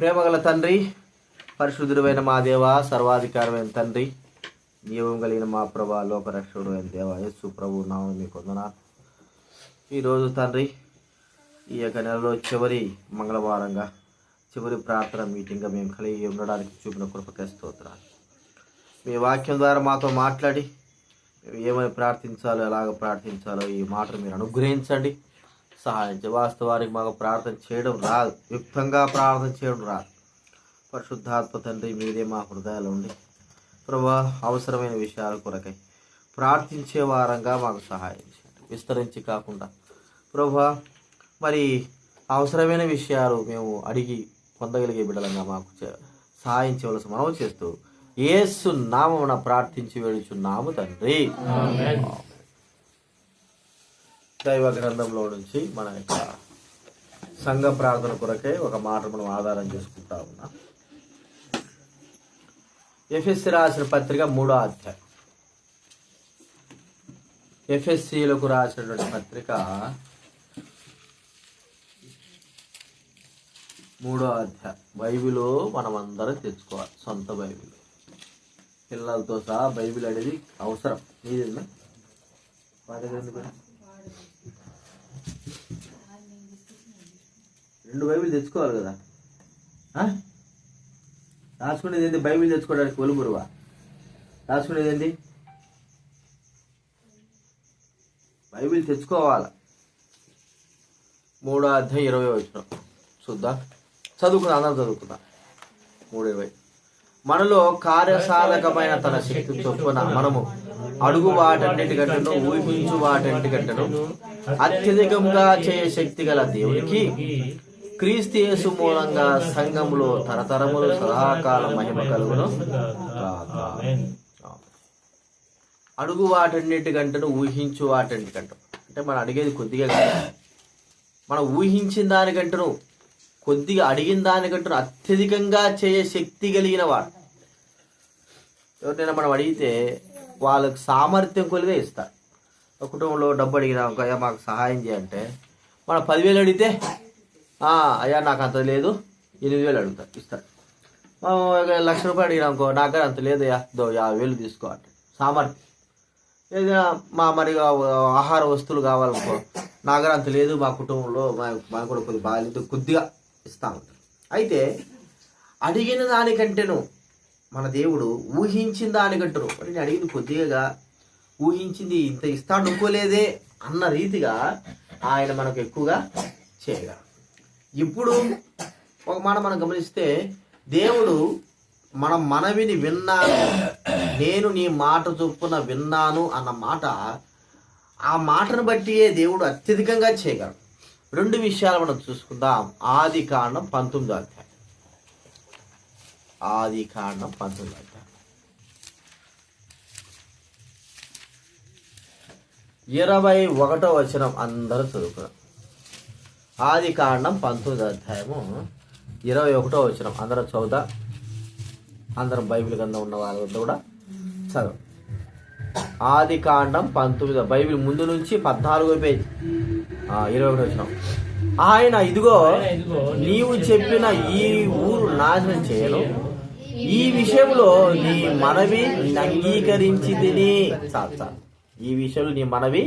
ప్రేమగల తండ్రి పరిశుద్ధుడైన మా దేవ సర్వాధికారమైన తండ్రి జీవం కలిగిన మా ప్రభా లోకరక్షకుడు అయిన దేవ యేసు ప్రభు నామం మీకు వందనాలు ఈరోజు తండ్రి ఈ యొక్క నెలలో చివరి మంగళవారంగా చివరి ప్రార్థన మీటింగ్గా మేము కలిగి ఉండడానికి చూపిన కృపకే స్తోత్రాలు. మీ వాక్యం ద్వారా మాతో మాట్లాడి ఏమని ప్రార్థించాలో ఎలాగ ప్రార్థించాలో ఈ మాటలు మీరు అనుగ్రహించండి. సహాయం చేయండి. వాస్తవానికి మాకు ప్రార్థన చేయడం రాదు. యుక్తంగా ప్రార్థన చేయడం రాదు. పరిశుద్ధాత్మ తండ్రి మీరే మా హృదయాలు ఉండి ప్రభా అవసరమైన విషయాల కొరకై ప్రార్థించే వారంగా మాకు సహాయం చేయండి విస్తరించి కాకుండా ప్రభా మరి అవసరమైన విషయాలు మేము అడిగి పొందగలిగే బిడ్డలంగా మాకు చే- సహాయం చేయవలసి మనం చేస్తూ ఏసు నామమున ప్రార్థించి వేడుచున్నాము తండ్రి. దైవ గ్రంథంలో నుంచి మన యొక్క సంఘ ప్రార్థన కొరకే ఒక మాట మనం ఆధారం చేసుకుంటా ఉన్నాం. ఎఫ్ఎస్సి రాసిన పత్రిక మూడో అధ్యాయం. ఎఫ్ఎస్సిలకు రాసినటువంటి పత్రిక మూడో అధ్యాయం. బైబిల్ మనం అందరం తెచ్చుకోవాలి. సొంత బైబిల్. పిల్లలతో సహా బైబిల్ అనేది అవసరం. నీదేనా మా దగ్గర ఎందుకు? రెండు బైబిల్ తెచ్చుకోవాలి కదా. ఆ? రాసుకునేది ఏంటి బైబిల్ తెచ్చుకోవడానికి ఒలుగురువా రాసుకునేది ఏంటి బైబిల్ తెచ్చుకోవాలి? మూడో అధ్యాయం ఇరవై వచ్చిన చూద్దాం. చదువుకుందాం అందరం చదువుకుందాం. మూడు ఇరవై. మనలో కార్యసాధకమైన తన శక్తి చొప్పున మనము అడుగు వాటన్నిటికంటను ఊహించు వాటన్నిటికంటను అత్యధికంగా చేయ శక్తి గల దేవునికి క్రీస్తు యేసు మూలంగా సంఘములో తరతరములు సదాకాలం మహిమ కలుగును. అడుగు వాటన్నిటికంటను ఊహించు వాటన్నిటికంట అంటే మనం అడిగేది కొద్దిగా కాదు. మనం ఊహించిన దానికంటను కొద్దిగా అడిగిన దానికంటను అత్యధికంగా చేయ శక్తి కలిగిన వాడు. ఎవరినైనా మనం అడిగితే వాళ్ళకి సామర్థ్యం కొలిదే ఇస్తారు. కుటుంబంలో డబ్బు అడిగినా మాకు సహాయం చేయంటే మనం పదివేలు అడిగితే "ఆ, అయ్యా నాకు అంత లేదు. ఎనిమిది వేలు అడుగుతా ఇస్తాడు ఒక లక్ష రూపాయలు అడిగినాకో అనుకో నాకు కానీ అంత లేదయ్యా దో యాభై వేలు తీసుకో అంటే. సామర్థ్యం. ఏదైనా మా మరి ఆహార వస్తువులు కావాలనుకో నా దగ్గర అంత లేదు మా కుటుంబంలో మా మా కూడా కొద్ది బాగాలేదు కొద్దిగా ఇస్తా ఉంటారు అయితే అడిగిన దానికంటేను మన దేవుడు ఊహించిన దానికంటారు నేను అడిగింది కొద్దిగా ఊహించింది ఇంత ఇస్తాడు అనుకోలేదే అన్న రీతిగా ఆయన మనకు ఎక్కువగా చేయగలరు ఇప్పుడు ఒక మాట మనం గమనిస్తే దేవుడు మన మనవిని విన్నాను. నేను నీ మాట చొప్పున విన్నాను అన్న మాట ఆ మాటను బట్టియే దేవుడు అత్యధికంగా చేయగలడు. రెండు విషయాలు మనం చూసుకుందాం. ఆది కాండం పంతొమ్మిది అధ్యాయం. ఆది కాండం పంతొమ్మిది అధ్యాయం. ఇరవై ఒకటో వచనం అందరూ చదువుకున్నాం ఆది కాండం పంతొమ్మిది అధ్యాయము ఇరవై ఒకటో వచ్చిన అందరూ చదువుతా. అందరం బైబిల్ కింద ఉన్న వాళ్ళ వద్ద కూడా చదువు ఆది కాండం పంతొమ్మిది బైబిల్ ముందు నుంచి పద్నాలుగో పేజ్. ఇరవై ఒకటి వచ్చిన ఆయన ఇదిగో నీవు చెప్పిన ఈ ఊరు నాశనం చేయను. ఈ విషయంలో నీ మనవి అంగీకరించింది తిని చాలు చాలు. ఈ విషయంలో నీ మనవి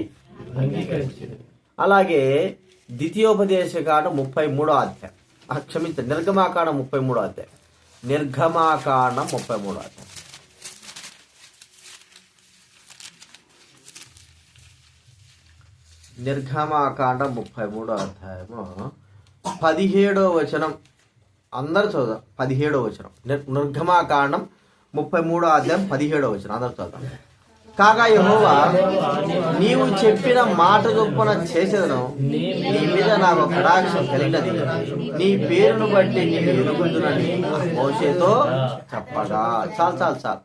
అంగీకరించింది అలాగే ద్వితీయోపదేశకాండం ముప్పై మూడో అధ్యాయం. ఆ, క్షమించండి ముప్పై మూడో అధ్యాయం. నిర్గమాకాండ ముప్పై మూడో అధ్యాయం. నిర్గమాకాండ ముప్పై మూడో అధ్యాయము పదిహేడో వచనం. అందరు చదువు పదిహేడో వచనం. నిర్- నిర్గమాకాండం ముప్పై మూడో అధ్యాయం పదిహేడో వచనం. అందరు చదువు కాగా యహోవా నీవు చెప్పిన మాట చొప్పున చేసేదను నీ మీద నాకు కటాక్షం కలిగినది. నీ పేరును బట్టి నేను ఎదుగుతుందని మోసేతో చెప్పగా. చాలు చాలు చాలు.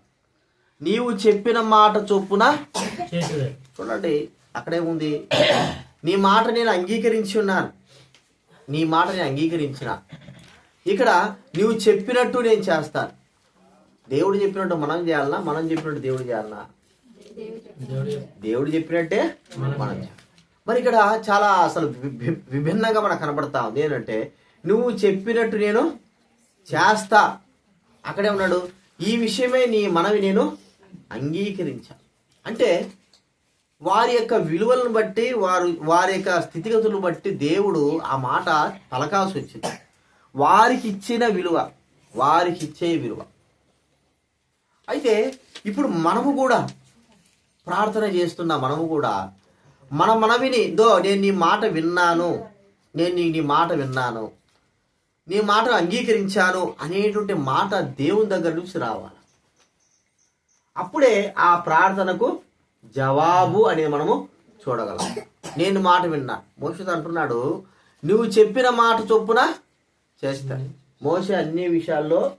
నీవు చెప్పిన మాట చొప్పున చూడండి అక్కడేముంది నీ మాట నేను అంగీకరించి ఉన్నాను. నీ మాట నేను అంగీకరించిన. ఇక్కడ నువ్వు చెప్పినట్టు నేను చేస్తాను. దేవుడు చెప్పినట్టు మనం చేయాలనా? మనం చెప్పినట్టు దేవుడు చేయాలనా? దేవుడు చెప్పినట్టే మనం మరి ఇక్కడ చాలా అసలు విభిన్నంగా మనకు కనబడతా ఉంది ఏంటంటే నువ్వు చెప్పినట్టు నేను చేస్తా. అక్కడే ఉన్నాడు. ఈ విషయమే నీ మనవి నేను అంగీకరించా. అంటే వారి యొక్క విలువలను బట్టి వారు వారి యొక్క స్థితిగతులను బట్టి దేవుడు ఆ మాట పలకాల్సి వచ్చింది. వారికి ఇచ్చిన విలువ వారికి ఇచ్చే విలువ. అయితే ఇప్పుడు మనము కూడా ప్రార్థన చేస్తున్న మనము కూడా మన మనవిని దో నేను నీ మాట విన్నాను. నేను నీ నీ మాట విన్నాను. నీ మాట అంగీకరించాను అనేటువంటి మాట దేవుని దగ్గర నుంచి రావాలి. అప్పుడే ఆ ప్రార్థనకు జవాబు అనేది మనము చూడగలం. నేను మాట విన్నా. మోషతో అంటున్నాడు నువ్వు చెప్పిన మాట చొప్పున చేస్తాను మోస అన్ని విషయాల్లో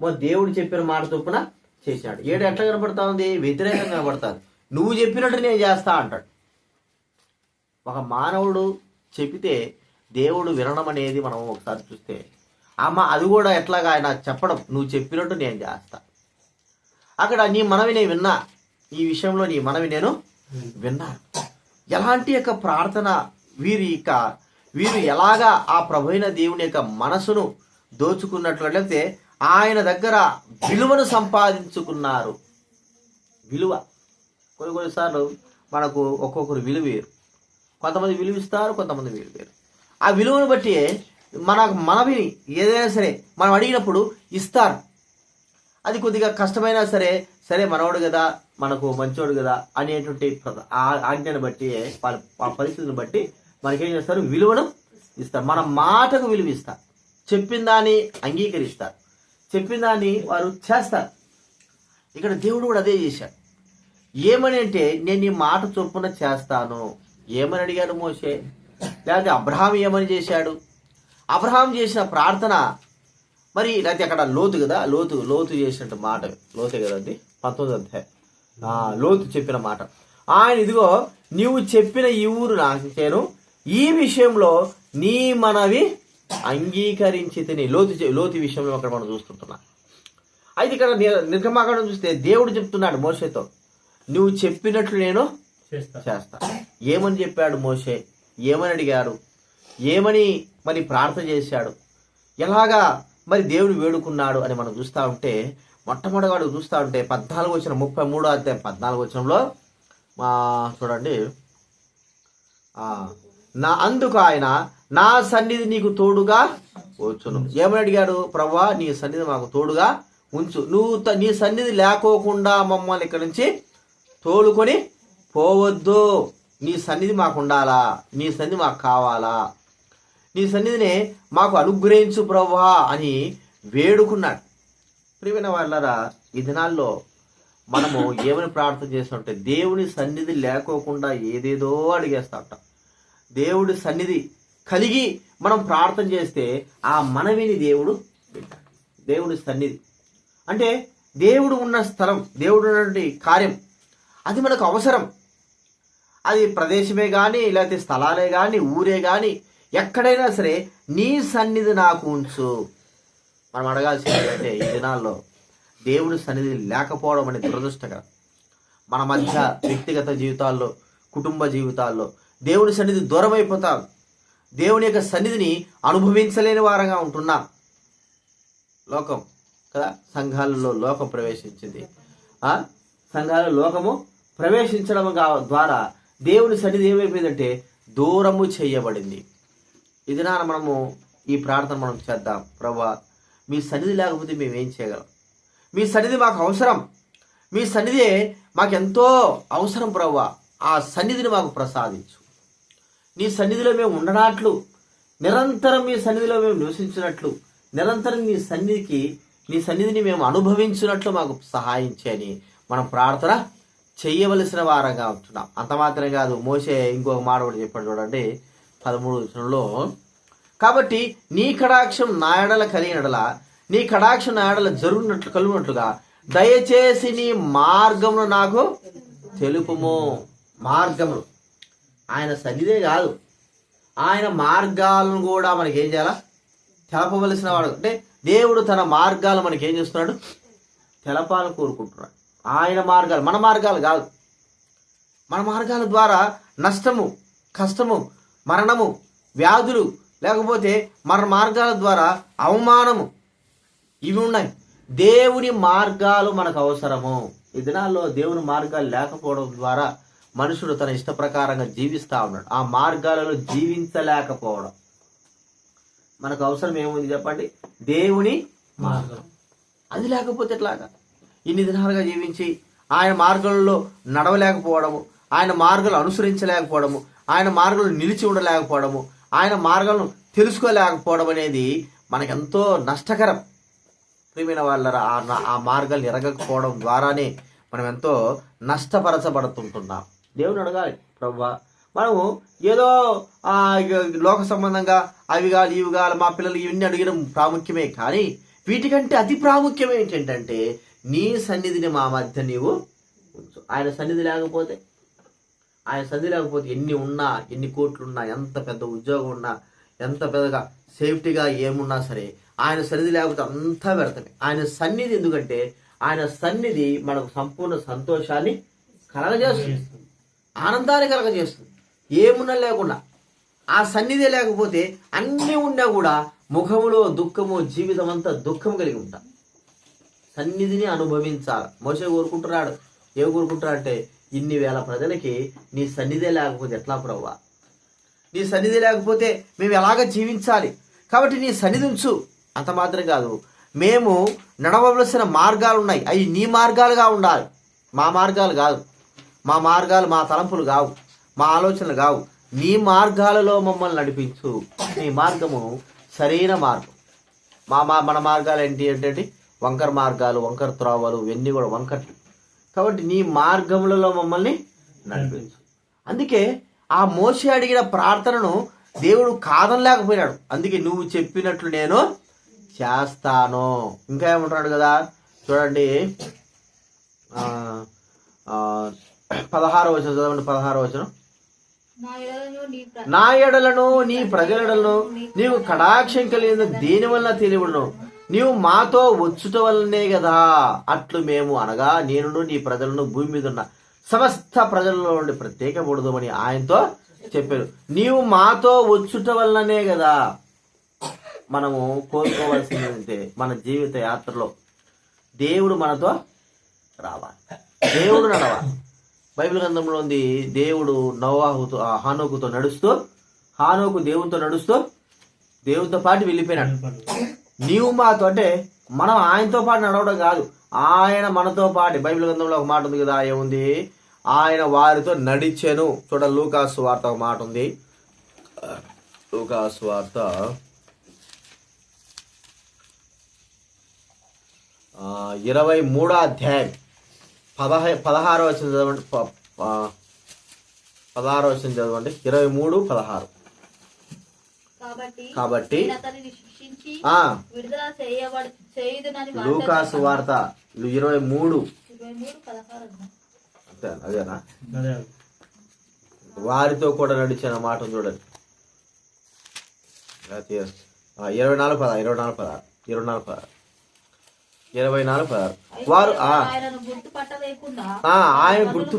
మా దేవుడు చెప్పిన మాట చొప్పున చేశాడు ఏడు ఎట్లా కనపడతా ఉంది? వ్యతిరేకంగా కనపడుతుంది నువ్వు చెప్పినట్టు నేను చేస్తా అంటాడు. ఒక మానవుడు చెబితే దేవుడు వినడం అనేది మనం ఒకసారి చూస్తే అమ్మ అది కూడా ఎట్లాగా ఆయన చెప్పడం నువ్వు చెప్పినట్టు నేను చేస్తా. అక్కడ నీ మనవి నేను విన్నా. ఈ విషయంలో నీ మనవి నేను విన్నా ఎలాంటి యొక్క ప్రార్థన వీరి యొక్క వీరు ఎలాగా ఆ ప్రభైన దేవుని యొక్క మనసును దోచుకున్నట్లయితే ఆయన దగ్గర విలువను సంపాదించుకున్నారు. విలువ. కొన్ని కొన్నిసార్లు మనకు ఒక్కొక్కరు విలువేరు కొంతమంది విలువిస్తారు కొంతమంది విలువేరు ఆ విలువను బట్టి మన మనవిని ఏదైనా సరే మనం అడిగినప్పుడు ఇస్తారు. అది కొద్దిగా కష్టమైనా సరే సరే మనవాడు కదా మనకు మంచోడు కదా అనేటువంటి ఆ ఆజ్ఞను బట్టి వాళ్ళ పరిస్థితిని బట్టి మనకేం చేస్తారు? విలువను ఇస్తారు. మన మాటకు విలువ ఇస్తారు. చెప్పిన దాన్ని అంగీకరిస్తారు. చెప్పిన దాన్ని వారు చేస్తారు. ఇక్కడ దేవుడు కూడా అదే చేశాడు. ఏమని అంటే నేను నీ మాట చొప్పున చేస్తాను. ఏమని అడిగాడు మోసే లేకపోతే అబ్రహాం ఏమని చేశాడు? అబ్రహాం చేసిన ప్రార్థన మరి లేకపోతే అక్కడ లోతు కదా లోతు లోతు చేసినట్టు మాట లోతే కదండి? పంతొమ్మిది అధ్యాయం లోతు చెప్పిన మాట. ఆయన ఇదిగో నీవు చెప్పిన ఈ ఊరు నాశించాను ఈ విషయంలో నీ మనవి అంగీకరించి తిని లోతు లోతు విషయంలో అక్కడ మనం చూస్తుంటున్నాం. అయితే ఇక్కడ నిర్గమాకాండం చూస్తే దేవుడు చెప్తున్నాడు మోసేతో నువ్వు చెప్పినట్లు నేను చేస్తా. ఏమని చెప్పాడు మోషే? ఏమని అడిగాడు ఏమని మరి ప్రార్థన చేశాడు? ఎలాగా మరి దేవుడు వేడుకున్నాడు అని మనం చూస్తూ ఉంటే మొట్టమొదటివాడు చూస్తూ ఉంటే పద్నాలుగు వచ్చిన ముప్పై మూడో అధ్యాయం పద్నాలుగు వచనంలో మా చూడండి. నా అందుకు ఆయన నా సన్నిధి నీకు తోడుగా వచ్చును. ఏమని అడిగాడు? ప్రభా నీ సన్నిధి మాకు తోడుగా ఉంచు. నువ్వు నీ సన్నిధి లేకోకుండా మమ్మల్ని ఇక్కడి నుంచి తోలుకొని పోవద్దు. నీ సన్నిధి మాకు ఉండాలా నీ సన్నిధి మాకు కావాలా? నీ సన్నిధిని మాకు అనుగ్రహించు ప్రవ్వా అని వేడుకున్నాడు. ప్రియమైన వాళ్ళరా ఈ దినాల్లో మనము ఏమని ప్రార్థన చేస్తుంటే దేవుని సన్నిధి లేకోకుండా ఏదేదో అడిగేస్తా దేవుడి సన్నిధి కలిగి మనం ప్రార్థన చేస్తే ఆ మనవిని దేవుడు దేవుడి సన్నిధి. అంటే దేవుడు ఉన్న స్థలం దేవుడు ఉన్నటువంటి కార్యం అది మనకు అవసరం. అది ప్రదేశమే కానీ లేకపోతే స్థలాలే కానీ ఊరే కానీ ఎక్కడైనా సరే నీ సన్నిధి నాకు ఉంచు. మనం అడగాల్సింది అంటే ఈ దినాల్లో దేవుడి సన్నిధి లేకపోవడం అనేది దురదృష్టకరం. మన మధ్య వ్యక్తిగత జీవితాల్లో కుటుంబ జీవితాల్లో దేవుడి సన్నిధి దూరం అయిపోతాం. దేవుని యొక్క సన్నిధిని అనుభవించలేని వారంగా ఉంటున్నాం. లోకం కదా? సంఘాలలో లోకం ప్రవేశించింది. సంఘాల లోకము ప్రవేశించడం ద్వారా దేవుని సన్నిధి ఏమైపోయిందంటే దూరము చేయబడింది. ఇది నాన్న మనము ఈ ప్రార్థన మనం చేద్దాం. ప్రభా మీ సన్నిధి లేకపోతే మేము ఏం చేయగలం? మీ సన్నిధి మాకు అవసరం. మీ సన్నిధి మాకెంతో అవసరం ప్రభా. ఆ సన్నిధిని మాకు ప్రసాదించు. నీ సన్నిధిలో మేము ఉండనట్లు నిరంతరం మీ సన్నిధిలో మేము నివసించినట్లు నిరంతరం నీ సన్నిధికి నీ సన్నిధిని మేము అనుభవించినట్లు మాకు సహాయం చేయని మనం ప్రార్థన చెయ్యవలసిన వారంగా ఉంటున్నాం. అంత మాత్రమే కాదు మోసే ఇంకొక మాట కూడా చెప్పాడు చూడండి పదమూడు వచనంలో. కాబట్టి నీ కడాక్షం నా ఎడల కలిగినడల నీ కడాక్షం నా ఎడల జరుగునట్లు కలుగునట్లుగా దయచేసి నీ మార్గమును నాకు తెలుపుము. మార్గములు. ఆయన సన్నిధే కాదు. ఆయన మార్గాలను కూడా మనకి ఏం చేయాలా? తెలపవలసిన వాడు. అంటే దేవుడు తన మార్గాలు మనకి ఏం చేస్తున్నాడు? తెలపాలని కోరుకుంటున్నాడు. ఆయన మార్గాలు మన మార్గాలు కాదు. మన మార్గాల ద్వారా నష్టము కష్టము మరణము వ్యాధులు లేకపోతే మన మార్గాల ద్వారా అవమానము ఇవి ఉన్నాయి. దేవుని మార్గాలు మనకు అవసరము. ఈ దినాల్లో దేవుని మార్గాలు లేకపోవడం ద్వారా మనుషుడు తన ఇష్ట ప్రకారంగా జీవిస్తూ ఉన్నాడు. ఆ మార్గాలలో జీవించలేకపోవడం. మనకు అవసరం ఏముంది చెప్పండి? దేవుని మార్గం. అది లేకపోతే ఎట్లాగా? ఇన్ని దినాలుగా జీవించి ఆయన మార్గంలో నడవలేకపోవడము ఆయన మార్గాలు అనుసరించలేకపోవడము ఆయన మార్గంలో నిలిచి ఉండలేకపోవడము ఆయన మార్గాలను తెలుసుకోలేకపోవడం అనేది మనకెంతో నష్టకరం. ప్రియమైన వాళ్ళ ఆ మార్గాలు ఎరగకపోవడం ద్వారానే మనం ఎంతో నష్టపరచబడుతుంటున్నాం. దేవుని అడగాలి ప్రభా మనము ఏదో లోక సంబంధంగా అవి కాదు ఇవి కాదు మా పిల్లలు ఇవన్నీ అడిగిన ప్రాముఖ్యమే కానీ వీటికంటే అతి ప్రాముఖ్యం ఏంటంటే నీ సన్నిధిని మా మధ్య నీవు ఉంచు. ఆయన సన్నిధి లేకపోతే ఆయన సన్నిధి లేకపోతే ఎన్ని ఉన్నా ఎన్ని కోట్లు ఉన్నా ఎంత పెద్ద ఉద్యోగం ఉన్నా ఎంత పెద్దగా సేఫ్టీగా ఏమున్నా సరే ఆయన సన్నిధి లేకపోతే అంతా పెడతామే ఆయన సన్నిధి ఎందుకంటే ఆయన సన్నిధి మనకు సంపూర్ణ సంతోషాన్ని కలగజేస్తుంది. ఆనందాన్ని కలగజేస్తుంది. ఏమున్నా లేకుండా. ఆ సన్నిధి లేకపోతే అన్నీ ఉన్నా కూడా ముఖములో దుఃఖము జీవితం అంతా దుఃఖం కలిగి ఉంటాం. సన్నిధిని అనుభవించాలి. మోసే కోరుకుంటున్నాడు. ఏం కోరుకుంటున్నాడు అంటే ఇన్ని వేల ప్రజలకి నీ సన్నిధి లేకపోతే ఎట్లా ప్రవ్వా? నీ సన్నిధి లేకపోతే మేము ఎలాగ జీవించాలి? కాబట్టి నీ సన్నిధి ఉంచు. అంత మాత్రం కాదు. మేము నడవవలసిన మార్గాలు ఉన్నాయి. అవి నీ మార్గాలుగా ఉండాలి. మా మార్గాలు కాదు. మా మార్గాలు మా తలంపులు కావు. మా ఆలోచనలు కావు. నీ మార్గాలలో మమ్మల్ని నడిపించు. నీ మార్గము సరైన మార్గం. మా మా మన మార్గాలు ఏంటి ఏంటంటే వంకర మార్గాలు వంకర త్రోవలు ఇవన్నీ కూడా వంకర్లు. కాబట్టి నీ మార్గములలో మమ్మల్ని నడిపించు. అందుకే ఆ మోసి అడిగిన ప్రార్థనను దేవుడు కాదనలేకపోయినాడు. అందుకే నువ్వు చెప్పినట్లు నేను చేస్తాను. ఇంకా ఏమంటున్నాడు కదా? చూడండి. ఆ, ఆ, పదహారో వచనం చదవండి పదహారో వచనం. నా ఎడలను నీ ప్రజలను నీవు కటాక్షం కలిగిన దేని వలన తెలియబడును? నీవు మాతో వచ్చుట వల్లనే కదా అట్లు మేము అనగా నేను నీ ప్రజలను భూమి మీద ఉన్న సమస్త ప్రజలలో నుండి ప్రత్యేకపడదామని ఆయనతో చెప్పారు. నీవు మాతో వచ్చుట వల్లనే కదా మనము కోరుకోవాల్సింది మన జీవిత యాత్రలో దేవుడు మనతో రావాలి. దేవుడు నడవాలి. బైబిల్ గ్రంథంలో ఉంది దేవుడు నోవాహుతో హానోకుతో నడుస్తూ హానోకు దేవునితో నడుస్తూ దేవునితో పాటు వెళ్ళిపోయినాడు. నీవు మాతో అంటే మనం ఆయనతో పాటు నడవడం కాదు. ఆయన మనతో పాటు. బైబిల్ గ్రంథంలో ఒక మాట ఉంది కదా ఏముంది? ఆయన వారితో నడిచెను. చూడ లూకాసు వార్త ఒక మాట ఉంది. లూకాసు వార్త. ఆ, ఇరవై మూడో అధ్యాయం. పదహై పదహారో వచ్చిన చదవండి. పదహారో వచ్చిన చదవండి. ఇరవై మూడు పదహారు. కాబట్టి లూకాసు వార్త ఇరవై మూడు. అదేనా? అదే. వారితో కూడా నడిచిన మాట చూడండి. ఇరవై నాలుగు పదహారు ఇరవై నాలుగు పదహారు ఇరవై నాలుగు పదహారు. ఇరవై నాలుగు పదహారు. వారు ఆయన గుర్తు.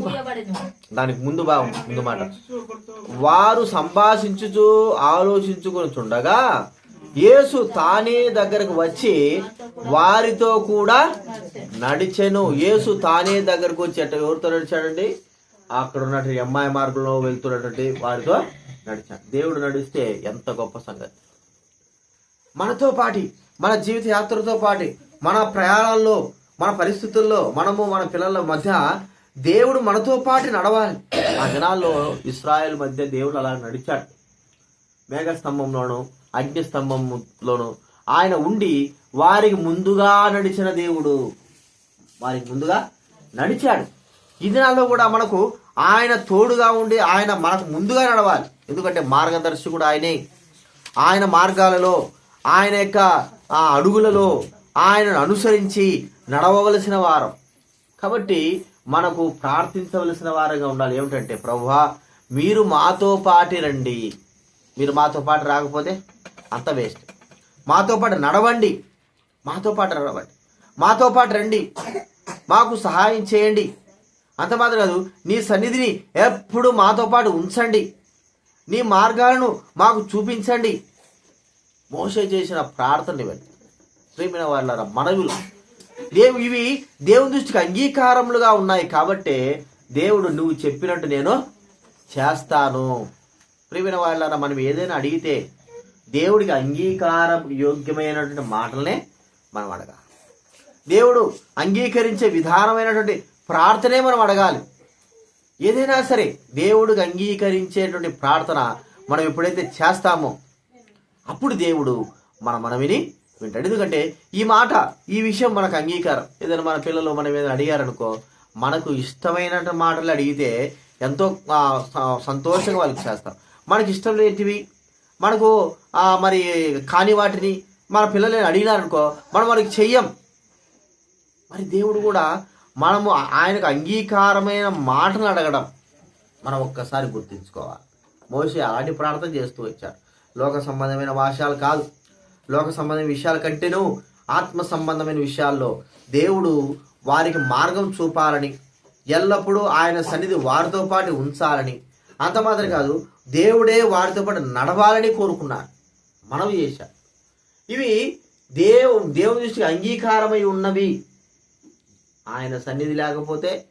దానికి ముందు భాగం ముందు మాట. వారు సంభాషించుచు ఆలోచించుకొని చుండగా యేసు తానే దగ్గరకు వచ్చి వారితో కూడా నడిచెను. యేసు తానే దగ్గరకు వచ్చి అట్ట ఎవరితో నడిచాడండి? అక్కడ ఉన్నటువంటి అమ్మాయి మార్గంలో వెళ్తున్నటువంటి వారితో నడిచాడు. దేవుడు నడిస్తే ఎంత గొప్ప సంగతి. మనతో పాటి మన జీవిత యాత్రతో పాటి మన ప్రయాణాల్లో మన పరిస్థితుల్లో మనము మన పిల్లల మధ్య దేవుడు మనతో పాటు నడవాలి. ఆ దినాల్లో ఇస్రాయల్ మధ్య దేవుడు అలా నడిచాడు. మేఘ అగ్నిస్తంభంలోను ఆయన ఉండి వారికి ముందుగా నడిచిన దేవుడు వారికి ముందుగా నడిచాడు. ఈ దినాల్లో కూడా మనకు ఆయన తోడుగా ఉండి ఆయన మనకు ముందుగా నడవాలి. ఎందుకంటే మార్గదర్శకుడు ఆయనే. ఆయన మార్గాలలో ఆయన యొక్క ఆ అడుగులలో ఆయనను అనుసరించి నడవవలసిన వారం. కాబట్టి మనకు ప్రార్థించవలసిన వారంగా ఉండాలి. ఏమిటంటే ప్రభువా మీరు మాతో పాటి రండి. మీరు మాతో పాటు రాకపోతే అంత వేస్ట్. మాతో పాటు నడవండి. మాతో పాటు నడవండి. మాతో పాటు రండి. మాకు సహాయం చేయండి. అంత మాత్రం కాదు నీ సన్నిధిని ఎప్పుడు మాతో పాటు ఉంచండి. నీ మార్గాలను మాకు చూపించండి. మోసే చేసిన ప్రార్థన ఇవన్నీ. ప్రేమిన వాళ్ళ మనవులు. దేవు ఇవి దేవుని దృష్టికి అంగీకారములుగా ఉన్నాయి కాబట్టి దేవుడు నువ్వు చెప్పినట్టు నేను చేస్తాను. ప్రియమైన వాళ్ళ మనం ఏదైనా అడిగితే దేవుడికి అంగీకారం యోగ్యమైనటువంటి మాటలనే మనం అడగాలి. దేవుడు అంగీకరించే విధానమైనటువంటి ప్రార్థనే మనం అడగాలి. ఏదైనా సరే దేవుడికి అంగీకరించేటువంటి ప్రార్థన మనం ఎప్పుడైతే చేస్తామో అప్పుడు దేవుడు మన మనవిని వింటాడు. ఎందుకంటే ఈ మాట ఈ విషయం మనకు అంగీకారం. ఏదైనా మన పిల్లలు మనం ఏదైనా అడిగారనుకో మనకు ఇష్టమైన మాటలు అడిగితే ఎంతో స- సంతోషంగా వాళ్ళకి చేస్తాం. మనకి ఇష్టం లేనివి మనకు మరి కాని వాటిని మన పిల్లలని అడిగినారనుకో మనం వాళ్ళకి చెయ్యం. మరి దేవుడు కూడా మనము ఆయనకు అంగీకారమైన మాటలు అడగడం మనం ఒక్కసారి గుర్తుంచుకోవాలి. మోసే అలాంటి ప్రార్థన చేస్తూ వచ్చారు లోక సంబంధమైన వాశాలు కాదు. లోక సంబంధమైన విషయాల కంటేనూ ఆత్మ సంబంధమైన విషయాల్లో దేవుడు వారికి మార్గం చూపాలని ఎల్లప్పుడూ ఆయన సన్నిధి వారితో పాటు ఉంచాలని అంత మాత్రం కాదు దేవుడే వారితో పాటు నడవాలని కోరుకున్నాడు మనవి చేశాం. ఇవి దేవు దేవుని దృష్టికి అంగీకారమై ఉన్నవి. ఆయన సన్నిధి లేకపోతే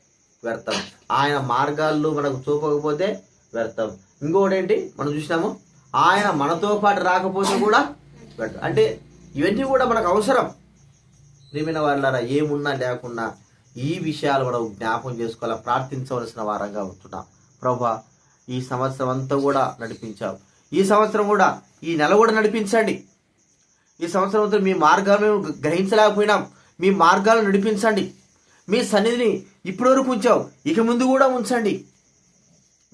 వ్యర్థం. ఆయన మార్గాల్లో మనకు చూపకపోతే వ్యర్థం. ఇంకొకటి ఏంటి మనం చూసినాము ఆయన మనతో పాటు రాకపోతే కూడా వ్యర్థం. అంటే ఇవన్నీ కూడా మనకు అవసరం. ప్రేమిన వాళ్ళారా ఏమున్నా లేకున్నా ఈ విషయాలు మనం జ్ఞాపకం చేసుకోవాలా ప్రార్థించవలసిన వారంగా ఉంటున్నాం. ప్రభా ఈ సంవత్సరం అంతా కూడా నడిపించావు. ఈ సంవత్సరం కూడా ఈ నెల కూడా నడిపించండి. ఈ సంవత్సరం అంతా మీ మార్గాలు మేము గ్రహించలేకపోయినాం. మీ మార్గాలు నడిపించండి. మీ సన్నిధిని ఇప్పటి వరకు ఉంచావు. ఇక ముందు కూడా ఉంచండి.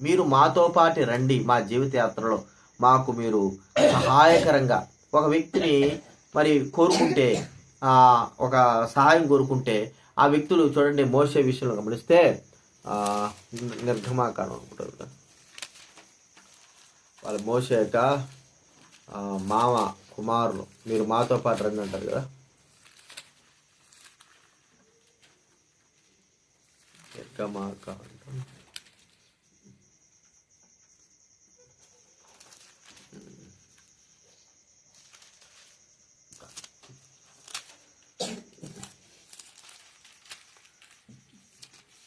మీరు మాతో పాటు రండి మా జీవిత యాత్రలో. మాకు మీరు సహాయకరంగా ఒక వ్యక్తిని మరి కోరుకుంటే ఒక సహాయం కోరుకుంటే ఆ వ్యక్తులు చూడండి మోసే విషయంలో గమనిస్తే నిర్గమాకారం అనుకుంటారు కదా. వాళ్ళు మోసే యొక్క మామ కుమారులు. మీరు మాతో పాటు రండి అంటారు కదా? నిర్గమాకాండం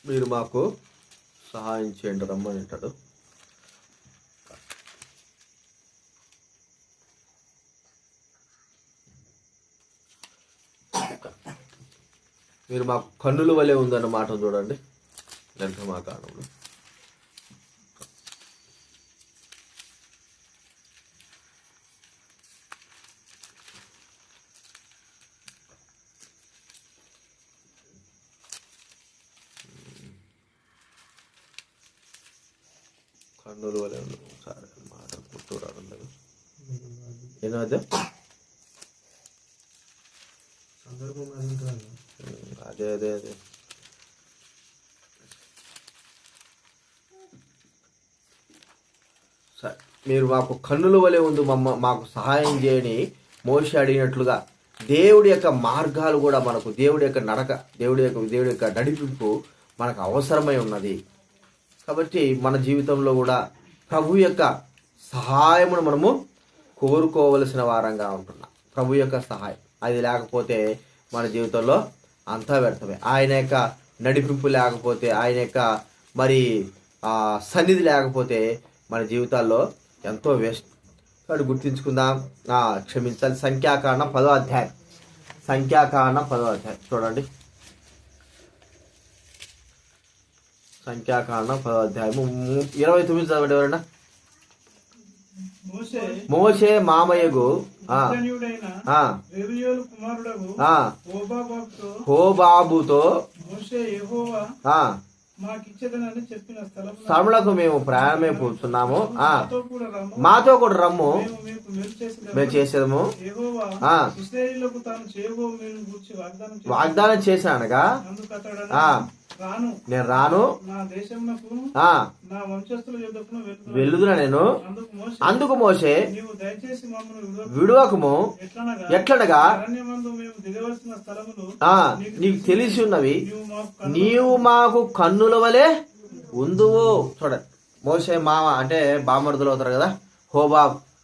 మీరు మాకు సహాయం చేయండి రమ్మని అంటాడు. మీరు మాకు కన్నుల వలె ఉందన్న మాట చూడండి. నిర్గమాకాండంలో కన్నుల వలె ఉంది సరే మాట ఏదో అదే సందర్భం అదే అదే అదే. సరే మీరు మాకు కన్నుల వలె ఉంది మమ్మ మాకు సహాయం చేయని మోషి అడిగినట్లుగా దేవుడి యొక్క మార్గాలు కూడా మనకు దేవుడి యొక్క నడక దేవుడి యొక్క దేవుడి యొక్క నడిపింపు మనకు అవసరమై ఉన్నది. కాబట్టి మన జీవితంలో కూడా ప్రభు యొక్క సహాయమును మనము కోరుకోవలసిన వారంగా ఉంటున్నాం. ప్రభు యొక్క సహాయం. అది లేకపోతే మన జీవితంలో అంతా వ్యర్థమే ఆయన యొక్క నడిపింపు లేకపోతే ఆయన యొక్క మరి సన్నిధి లేకపోతే మన జీవితాల్లో ఎంతో వేస్ట్. కాబట్టి గుర్తించుకుందాం. క్షమించాలి. సంఖ్యాకాండం పదో అధ్యాయం. సంఖ్యాకాండం పదో అధ్యాయం. చూడండి. సంఖ్యాకాండం పదో అధ్యాయము. ము- ఇరవై తొమ్మిది చదవండి ఎవరన్నా మోసే మోషే హోబాబుతో శ్రమలకు మేము ప్రయాణమే కూర్చున్నాము ఆ, మాతో కూడా రమ్ము. మేము చేసేదము. వాగ్దానం చేశానగా నేను రాను. వెళ్ళుదున నేను. అందుకు మోసే విడువకము. ఎట్లనగా నీకు తెలిసి ఉన్నవి. నీవు మాకు కన్నుల వలె ఉందువు. చూడండి మోసే మామ అంటే బామర్దులు అవుతారు కదా? హోబా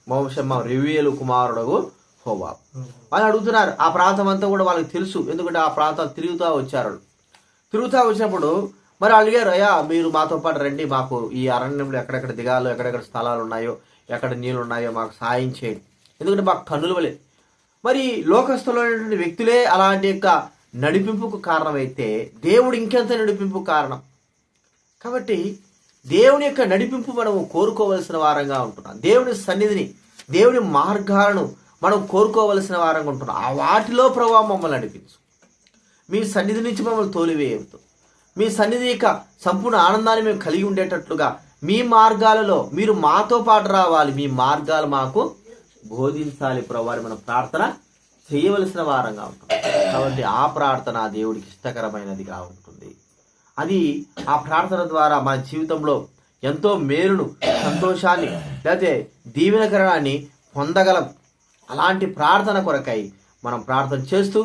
మోసే మా రివ్యూలు కుమారుడు హోబాబు. వాళ్ళు అడుగుతున్నారు ఆ ప్రాంతం అంతా కూడా వాళ్ళకి తెలుసు. ఎందుకంటే ఆ ప్రాంతం తిరుగుతూ వచ్చారు. తిరుగుతూ వచ్చినప్పుడు మరి అడిగారు అయ్యా మీరు మాతో పాటు రండి మాకు ఈ అరణ్యంలో ఎక్కడెక్కడ దిగాలో ఎక్కడెక్కడ స్థలాలు ఉన్నాయో ఎక్కడ నీళ్ళు ఉన్నాయో మాకు సాయం చేయండి. ఎందుకంటే మాకు కన్నులు వలే. మరి లోకస్తులైనటువంటి వ్యక్తులే అలాంటి యొక్క నడిపింపుకు కారణమైతే దేవుడు ఇంకెంత నడిపింపు కారణం? కాబట్టి దేవుని యొక్క నడిపింపు మనము కోరుకోవలసిన వారంగా ఉంటున్నాం. దేవుని సన్నిధిని దేవుని మార్గాలను మనం కోరుకోవలసిన వారంగా ఉంటున్నాం. ఆ వాటిలో ప్రభావం మమ్మల్ని నడిపించు. మీ సన్నిధి నుంచి మమ్మల్ని తోలివేయవద్దు. మీ సన్నిధి యొక్క సంపూర్ణ ఆనందాన్ని మేము కలిగి ఉండేటట్లుగా మీ మార్గాలలో మీరు మాతో పాటు రావాలి. మీ మార్గాలు మాకు బోధించాలి ప్రభావి మన ప్రార్థన చేయవలసిన వారంగా ఉంటుంది కాబట్టి ఆ ప్రార్థన దేవుడికి ఇష్టకరమైనదిగా ఉంటుంది. అది ఆ ప్రార్థన ద్వారా మన జీవితంలో ఎంతో మేలును సంతోషాన్ని లేకపోతే దీవెనకరణాన్ని పొందగలం. అలాంటి ప్రార్థన కొరకై మనం ప్రార్థన చేస్తూ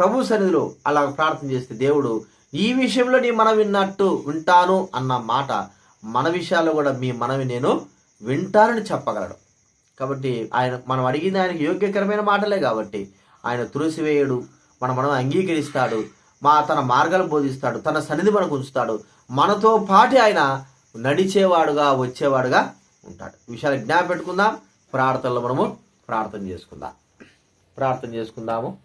ప్రభు సన్నిధిలో అలా ప్రార్థన చేస్తే దేవుడు ఈ విషయంలో నీ మనం విన్నట్టు వింటాను అన్న మాట మన విషయాల్లో కూడా మీ మనవి నేను వింటానని చెప్పగలడు. కాబట్టి ఆయన మనం అడిగింది ఆయనకి యోగ్యకరమైన మాటలే కాబట్టి ఆయన తులసివేయడు మన మనం అంగీకరిస్తాడు మా తన మార్గాలు బోధిస్తాడు తన సన్నిధి మనకు ఉంచుతాడు మనతో పాటు ఆయన నడిచేవాడుగా వచ్చేవాడుగా ఉంటాడు. విషయాలు జ్ఞాపెట్టుకుందాం ప్రార్థనలో మనము ప్రార్థన చేసుకుందాం. ప్రార్థన చేసుకుందాము.